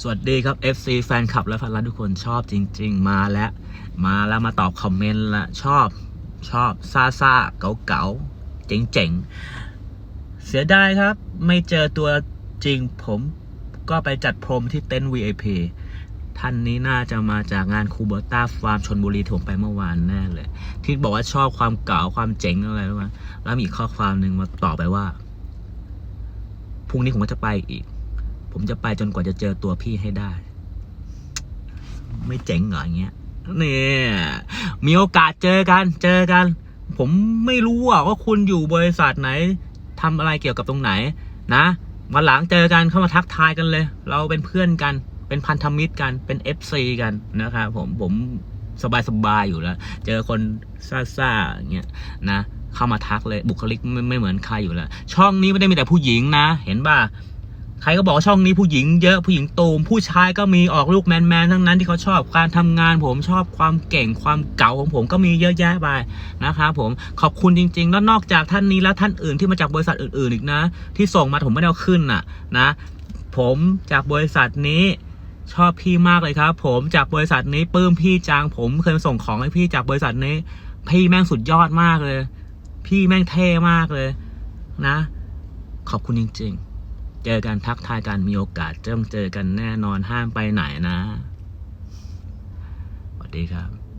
สวัสดีครับ FC แฟนคลับและแฟนรักทุกคนชอบจริง ๆ มาแล้ว มาแล้วมาตอบคอมเมนต์ละชอบชอบซาซาเก๋าเก๋าเจ๋งเจ๋งเสียดายครับ ไม่เจอตัวจริงผมก็ไปจัดพรมที่เต็นท์ VIP ท่านนี้น่าจะมาจากงานคูเบอร์ต้าฟาร์มชนบุรีที่ผมไปเมื่อวานแน่เลย ที่บอกว่าชอบความเก๋าความเจ๋งอะไรรู้ไหมแล้วมีข้อความหนึ่งมาตอบไปว่าพรุ่งนี้ผมก็จะไปอีก ผมจะไปจนกว่าจะเจอตัวพี่ให้ได้ ไม่เจ๋งเหรออย่างเงี้ยเนี่ยมีโอกาสเจอกันเจอกัน ผมไม่รู้อะว่าคุณอยู่บริษัทไหนทำอะไรเกี่ยวกับตรงไหน นะวันหลังเจอกันเข้ามาทักทายกันเลย เราเป็นเพื่อนกัน เป็นพันธมิตรกันเป็น FC กันนะครับผมผมสบายสบายอยู่แล้ว เจอคนซ่าๆอย่างเงี้ยนะ เข้ามาทักเลยบุคลิกไม่ไม่เหมือนใครอยู่แล้ว ช่องนี้ไม่ได้มีแต่ผู้หญิงนะ เห็นป่ะ ใครก็บอกช่องนี้ผู้หญิงเยอะผู้หญิงโตมผู้ชายก็มีออกลูกแมนแมนๆทั้งนั้นที่เขาชอบการทำงานผมชอบความเก่งความเก่าของผมก็มีเยอะแยะไปนะครับผมขอบคุณจริง ๆ แล้วนอกจากท่านนี้แล้วท่านอื่นที่มาจากบริษัทอื่นๆอีกนะ ที่ส่งมาผมไม่ได้เอาขึ้นน่ะนะผมจากบริษัทนี้ชอบพี่มากเลยครับ ผมจากบริษัทนี้ปลื้มพี่จังผมเคยส่งของให้พี่จากบริษัทนี้ พี่แม่งสุดยอดมากเลย พี่แม่งเท่มากเลยนะ ขอบคุณจริง ๆ เจอกันทักทายกันมีโอกาสจะต้องเจอกันแน่นอนห้ามไปไหนนะสวัสดีครับ